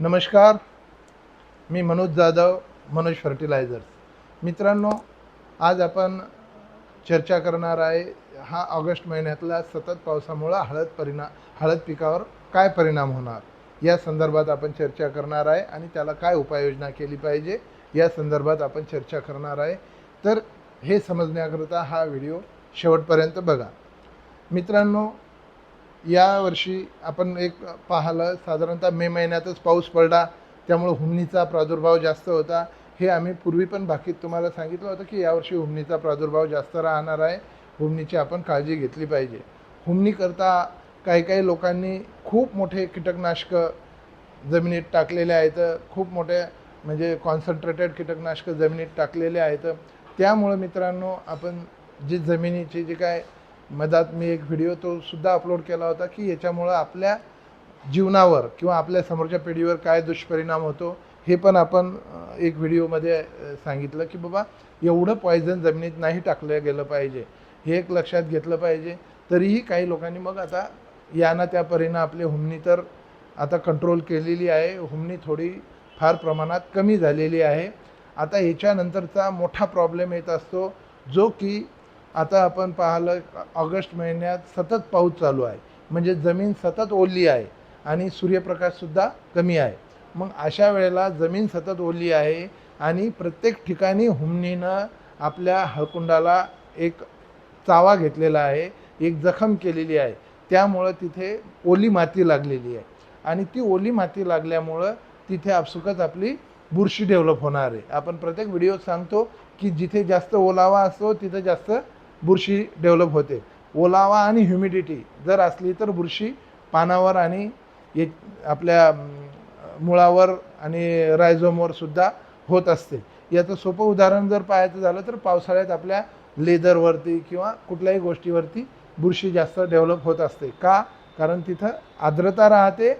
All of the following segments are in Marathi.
नमस्कार मी मनोज जाधव मनोज फर्टिलायझर्स. मित्रांनो आज आपण चर्चा करणार आहे हा ऑगस्ट महिन्यातला सतत पावसामुळं हळद परिणाम हळद पिकावर काय परिणाम होणार? या संदर्भात आपण चर्चा करणार आहे आणि त्याला काय उपाययोजना केली पाहिजे या संदर्भात आपण चर्चा करणार आहे. तर हे समजण्याकरता हा व्हिडिओ शेवटपर्यंत बघा. मित्रांनो यावर्षी आपण एक पाहिलं साधारणतः मे महिन्यातच पाऊस पडला त्यामुळं हुमणीचा प्रादुर्भाव जास्त होता. हे आम्ही पूर्वी पण बाकीत तुम्हाला सांगितलं होतं की यावर्षी हुमणीचा प्रादुर्भाव जास्त राहणार आहे. हुमणीची आपण काळजी घेतली पाहिजे. हुमणीकरता काही काही लोकांनी खूप मोठे कीटकनाशकं जमिनीत टाकलेले आहेत. खूप मोठे म्हणजे कॉन्सन्ट्रेटेड कीटकनाशकं जमिनीत टाकलेले आहेत. त्यामुळं मित्रांनो आपण जी जमिनीची जी काय मधात मी एक व्हिडिओ तो सुद्धा अपलोड केला होता की याच्यामुळं आपल्या जीवनावर किंवा आपल्या समोरच्या पिढीवर काय दुष्परिणाम होतो हे पण आपण एक व्हिडिओमध्ये सांगितलं की बाबा एवढं पॉयझन जमिनीत नाही टाकलं गेलं पाहिजे. हे एक लक्षात घेतलं पाहिजे. तरीही काही लोकांनी मग आता यांना त्या परीनं आपली हुमणी तर आता कंट्रोल केलेली आहे. हुमणी थोडी फार प्रमाणात कमी झालेली आहे. आता याच्यानंतरचा मोठा प्रॉब्लेम येत असतो जो की आता आपण पाहिलं ऑगस्ट महिन्यात सतत पाऊस चालू आहे. म्हणजे जमीन सतत ओली आहे आणि सूर्यप्रकाशसुद्धा कमी आहे. मग अशा वेळेला जमीन सतत ओली आहे आणि प्रत्येक ठिकाणी हुमणीनं आपल्या हळकुंडाला एक चावा घेतलेला आहे एक जखम केलेली आहे. त्यामुळं तिथे ओली माती लागलेली आहे. आणि ती ओली माती लागल्यामुळं तिथे आपसुकच आपली बुरशी डेव्हलप होणार आहे. आपण प्रत्येक व्हिडिओत सांगतो की जिथे जास्त ओलावा असतो तिथं जास्त बुरशी डेव्हलप होते. ओलावा आणि ह्युमिडिटी जर असली तर बुरशी पानावर आणि ये आपल्या मुळावर आणि रायझोमवर सुद्धा होत असते. याचं सोपं उदाहरण जर पाहायचं झालं तर पावसाळ्यात आपल्या लेदरवरती किंवा कुठल्याही गोष्टीवरती बुरशी जास्त डेव्हलप होत असते. का? कारण तिथं आर्द्रता राहते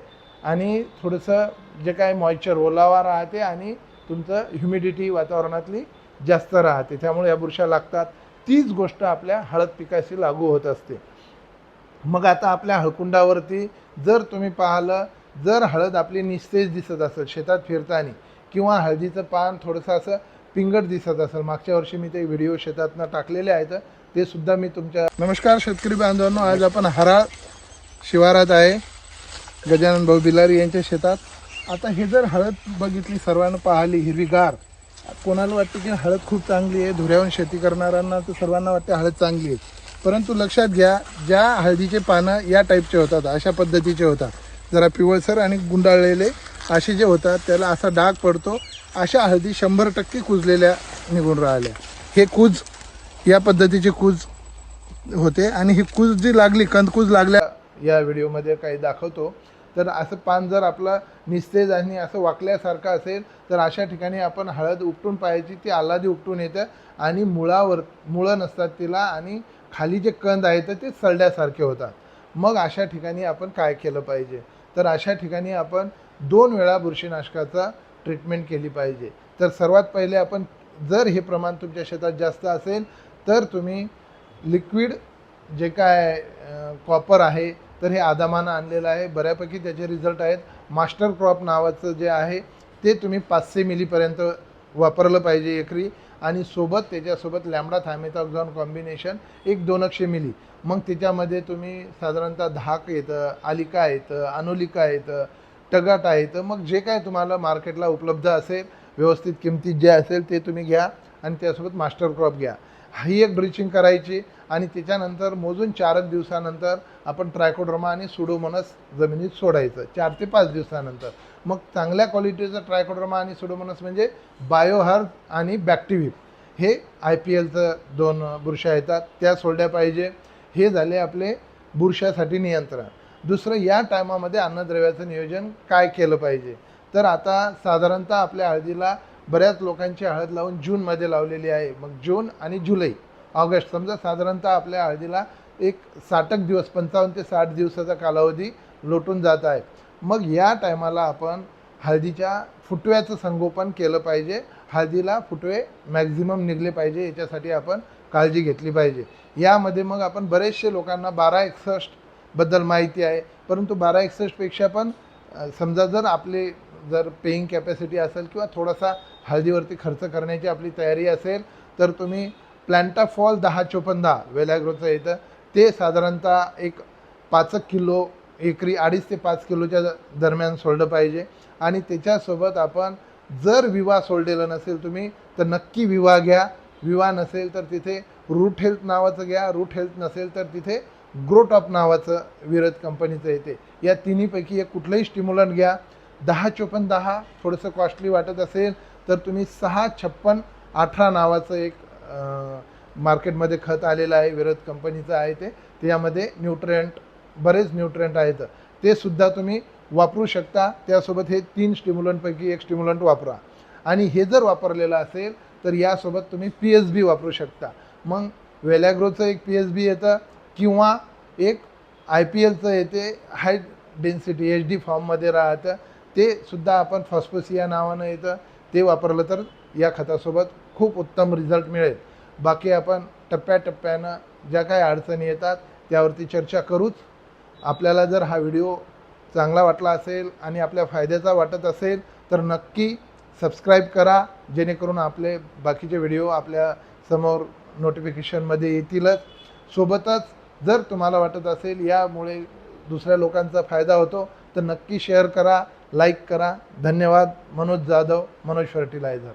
आणि थोडंसं जे काय मॉइश्चर ओलावा राहते आणि तुमचं ह्युमिडिटी वातावरणातली जास्त राहते. त्यामुळे या बुरशा लागतात. तीच गोष्ट आपल्या हळद पिकाशी लागू होत असते. मग आता आपल्या हळकुंडावरती जर तुम्ही पाहिलं जर हळद आपली निस्तेज दिसत असेल शेतात फिरताना किंवा हळदीचं पान थोडंसं असं पिंगट दिसत असेल मागच्या वर्षी मी ते व्हिडिओ शेतातनं टाकलेले आहेत ते सुद्धा मी तुमच्या नमस्कार शेतकरी बांधवांनो आज आपण हराळ शिवारात आहे गजानन भाऊ बिलारी यांच्या शेतात. आता हे जर हळद बघितली सर्वांना पाहिली हिरवीगार कोणाला वाटतं की हळद खूप चांगली आहे धुऱ्याहून शेती करणाऱ्यांना तर सर्वांना वाटते हळद चांगली आहे. परंतु लक्षात घ्या ज्या हळदीचे पानं या टाईपचे होतात अशा पद्धतीचे होतात. जरा पिवळसर आणि गुंडाळलेले असे जे होतात त्याला असा डाग पडतो अशा हळदी शंभर टक्के कुजलेल्या निघून राहिल्या. हे कुज या पद्धतीचे कुज होते आणि ही कूज जी लागली कंदकूज लागल्या या व्हिडिओमध्ये काही दाखवतो. तर असं पान जर आपलं निस्तेज आणि असं वाकल्यासारखं असेल तर अशा ठिकाणी आपण हळद उपटून पाहायची ती आल्हादी उपटून येतं आणि मुळावर मुळं नसतात तिला आणि खाली जे कंद आहेत ते सळल्यासारखे होतात. मग अशा ठिकाणी आपण काय केलं पाहिजे? तर अशा ठिकाणी आपण दोन वेळा बुरशीनाशकाचा ट्रीटमेंट केली पाहिजे. तर सर्वात पहिले आपण जर हे प्रमाण तुमच्या शेतात जास्त असेल तर तुम्ही लिक्विड जे काय कॉपर आहे तर हे आदामानं आणलेलं आहे. बऱ्यापैकी त्याचे रिझल्ट आहेत. मास्टर क्रॉप नावाचं जे आहे ते तुम्ही पाचशे मिलीपर्यंत वापरलं पाहिजे एकरी. आणि सोबत त्याच्यासोबत लॅमडा थायमेथॉक्झॉन कॉम्बिनेशन एक दोनशे मिली. मग त्याच्यामध्ये तुम्ही साधारणतः धाक येतं आलिका येतं अनुलिका येतं टगाटा येतं. मग जे काय तुम्हाला मार्केटला उपलब्ध असेल व्यवस्थित किमतीत जे असेल ते तुम्ही घ्या आणि त्यासोबत मास्टर क्रॉप घ्या. ही एक ड्रिचिंग करायची आणि त्याच्यानंतर मोजून चारच दिवसानंतर आपण ट्रायकोड्रमा आणि सुडोमोनस जमिनीत सोडायचं चार ते पाच दिवसानंतर. मग चांगल्या क्वालिटीचं ट्रायकोड्रमा आणि सुडोमोनस म्हणजे बायोहर्थ आणि बॅक्टिव्हिप. हे आय पी एलचं दोन बुरशा येतात त्या सोडल्या पाहिजे. हे झाले आपले बुरशासाठी नियंत्रण. दुसरं या टायमामध्ये अन्नद्रव्याचं नियोजन काय केलं पाहिजे? तर आता साधारणतः आपल्या हळदीला बऱ्याच लोकांची हळद लावून जूनमध्ये लावलेली आहे. मग जून आणि जुलै ऑगस्ट समजा साधारणतः आपल्या हळदीला एक साठक दिवस पंचावन्न ते साठ दिवसाचा कालावधी लोटून जात आहे. मग या टायमाला आपण हळदीच्या फुटव्याचं संगोपन केलं पाहिजे. हळदीला फुटवे मॅक्झिमम निघले पाहिजे याच्यासाठी आपण काळजी घेतली पाहिजे. यामध्ये मग आपण बरेचसे लोकांना बारा एकसष्टबद्दल माहिती आहे. परंतु बारा एकसष्टपेक्षा पण समजा जर आपले जर पेईंग कॅपॅसिटी असेल किंवा थोडासा हळदीवरती खर्च करण्याची आपली तयारी असेल तर तुम्ही प्लॅन्टा फॉल दहा चोपन्न दहा वेलॅग्रोचं येतं. ते साधारणतः एक पाच किलो एकरी अडीच ते पाच किलोच्या द- दरम्यान सोडलं पाहिजे. आणि त्याच्यासोबत आपण जर विवा सोडलेला नसेल तुम्ही तर नक्की विवा घ्या. विवा नसेल तर तिथे रूट हेल्थ नावाचं घ्या. रूट हेल्थ नसेल तर तिथे ग्रोटॉप नावाचं विरत कंपनीचं येते. या तिन्हीपैकी एक कुठलंही स्टिम्युलंट घ्या. दहा चोपन्न दहा थोडंसं कॉस्टली वाटत असेल तर तुम्ही सहा छप्पन अठरा नावाचं एक मार्केटमध्ये खत आलेलं आहे विरत कंपनीचं आहे ते. त्यामध्ये न्यूट्रियंट बरेच न्यूट्रियंट आहेत. ते सुद्धा तुम्ही वापरू शकता. त्यासोबत हे तीन स्टिम्युलंटपैकी एक स्टिम्युलंट वापरा. आणि हे जर वापरलेलं असेल तर यासोबत तुम्ही पी एच बी वापरू शकता. मग वेलॅग्रोचं एक पी एच बी येतं किंवा एक आय पी एलचं येते. हाय डेन्सिटी एच डी फॉर्ममध्ये राहतं. ते सुद्धा आपण फॉस्फोसिया नावानं येतं ते वापरलं तर या खतासोबत खूप उत्तम रिझल्ट मिळेल. बाकी आपण टप्प्याटप्प्यानं ज्या काही अडचणी येतात त्यावरती चर्चा करूच. आपल्याला जर हा व्हिडिओ चांगला वाटला असेल आणि आपल्या फायद्याचा वाटत असेल तर नक्की सबस्क्राईब करा जेणेकरून आपले बाकीचे व्हिडिओ आपल्यासमोर नोटिफिकेशनमध्ये येतीलच. सोबतच जर तुम्हाला वाटत असेल यामुळे दुसऱ्या लोकांचा फायदा होतो तर नक्की शेअर करा. लाईक करा. धन्यवाद. मनोज जाधव मनोज फर्टिलायझर